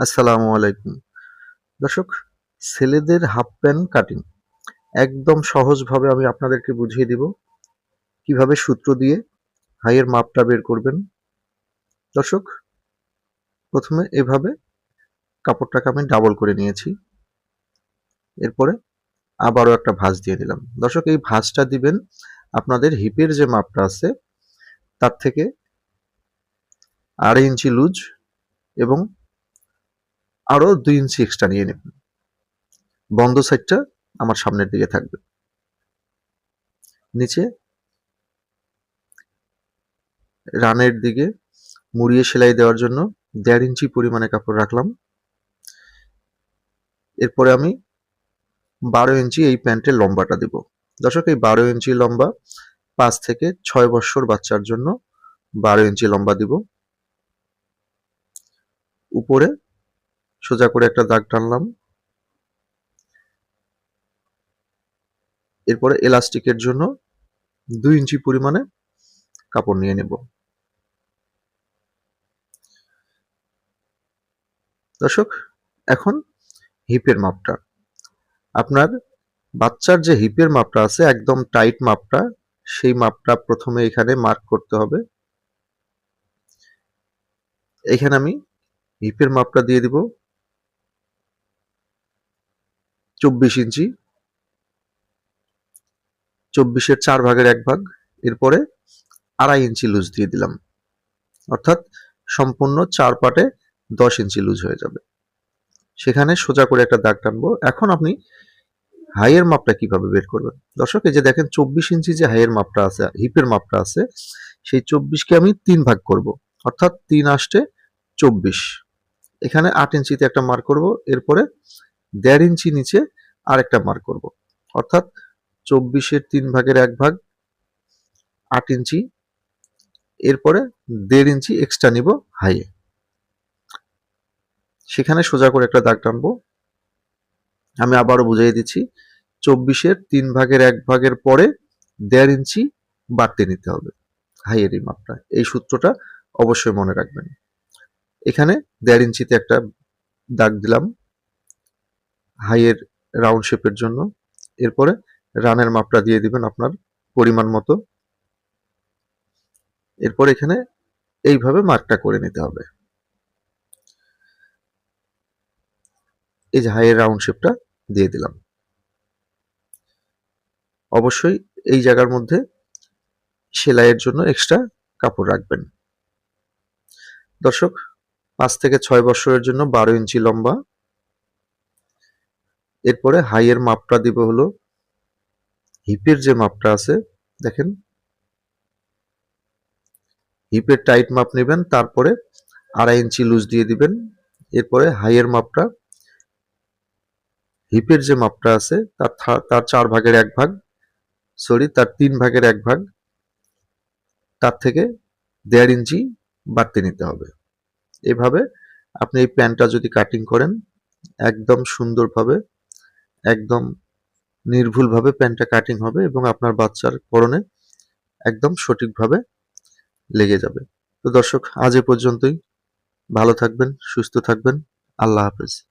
আসসালামু আলাইকুম। দর্শক, ছেলেদের হাফ প্যান্ট কাটিং। একদম সহজভাবে আমি আপনাদেরকে বুঝিয়ে দিব কীভাবে সূত্র দিয়ে হাইয়ের মাপটা বের করবেন। দর্শক, প্রথমে এভাবে কাপড়টাকে আমি ডাবল করে নিয়েছি। এরপরে আবারও একটা ভাঁজ দিয়ে দিলাম। দর্শক, এই ভাঁজটা দিবেন আপনাদের হিপের যে মাপটা আছে, তার থেকে আড়াই ইঞ্চি লুজ এবং আরও দুই ইঞ্চি এক্সট্রা নিয়ে নেবেন। বন্ধ সাইডটা আমার সামনের দিকে থাকবে। নিচে রানের দিকে মুড়িয়ে সেলাই দেওয়ার জন্য দেড় ইঞ্চি পরিমাণে কাপড় রাখলাম। এরপরে আমি বারো ইঞ্চি এই প্যান্টের লম্বাটা দেব। দর্শক, এই বারো ইঞ্চি লম্বা পাঁচ থেকে ছয় বছর বাচ্চার জন্য বারো ইঞ্চি লম্বা দিব। উপরে সোজা করে একটা দাগ টানলাম। এরপরে এলাস্টিকের জন্য দুই ইঞ্চি পরিমাণে কাপড় নিয়ে নেব। দর্শক, এখন হিপের মাপটা। আপনার বাচ্চার যে হিপের মাপটা আছে, একদম টাইট মাপটা, সেই মাপটা প্রথমে এখানে মার্ক করতে হবে। এখানে আমি হিপের মাপটা দিয়ে দিব। চব্বিশ ইঞ্চি। চব্বিশের চার ভাগের এক ভাগ। এরপরে আড়াই ইঞ্চি লুজ দিয়ে দিলাম। অর্থাৎ সম্পূর্ণ চার পাটে দশ ইঞ্চি লুজ হয়ে যাবে। সেখানে সোজা করে একটা দাগ টানবো। এখন আপনি হাইয়ের মাপটা কীভাবে বের করবেন? দর্শক, এই যে দেখেন, চব্বিশ ইঞ্চি যে হাইয়ের মাপটা আছে, হিপের মাপটা আছে, সেই চব্বিশকে আমি তিন ভাগ করব। অর্থাৎ তিন আসতে চব্বিশ। এখানে আট ইঞ্চিতে একটা মার্ক করব। এরপরে দেড় ইঞ্চি নিচে আরেকটা মার্ক করব। অর্থাৎ চব্বিশের তিন ভাগের এক ভাগ আট ইঞ্চি। এরপরে দেড় ইঞ্চি এক্সট্রা নিব হাইয়ে সেখানে সোজা করে একটা দাগ টানবো। আমি আবারও বুঝিয়ে দিচ্ছি, চব্বিশের তিন ভাগের এক ভাগের পরে দেড় ইঞ্চি বাড়তে নিতে হবে। হাইয়ের এই মাপটা এই সূত্রটা অবশ্যই মনে রাখবেন। এখানে দেড় ইঞ্চিতে একটা দাগ দিলাম। হাইয়ের রাউন্ড শেপের জন্য। এরপরে রানের মাপটা দিয়ে দিবেন আপনার পরিমাণ মতো। এরপর এখানে এইভাবে মার্কটা করে নিতে হবে। এই যে হাইয়ের রাউন্ড শেপটা দিয়ে দিলাম। অবশ্যই এই জায়গার মধ্যে সেলাইয়ের জন্য এক্সট্রা কাপড় রাখবেন। দর্শক, পাঁচ থেকে ছয় বছরের জন্য বারো ইঞ্চি লম্বা এরপরে হাইয়ের মাপটা দিব হলো হিপের যে মাপটা আছে, দেখেন। হিপের টাইট মাপ নেবেন, তারপরে আড়াই ইঞ্চি লুজ দিয়ে দিবেন। এরপরে হাইয়ের মাপটা হিপের যে মাপটা আছে, তার তার চার ভাগের এক ভাগ সরি তার তিন ভাগের এক ভাগ, তার থেকে দেড় ইঞ্চি বাড়তে নিতে হবে। এভাবে আপনি এই প্যান্টটা যদি কাটিং করেন, একদম সুন্দরভাবে একদম নির্ভুলভাবে প্যান্টটা কাটিং হবে এবং আপনার বাচ্চার পরনে একদম সঠিকভাবে লেগে যাবে। তো দর্শক, আজ এ পর্যন্তই। ভালো থাকবেন, সুস্থ থাকবেন। আল্লাহ হাফেজ।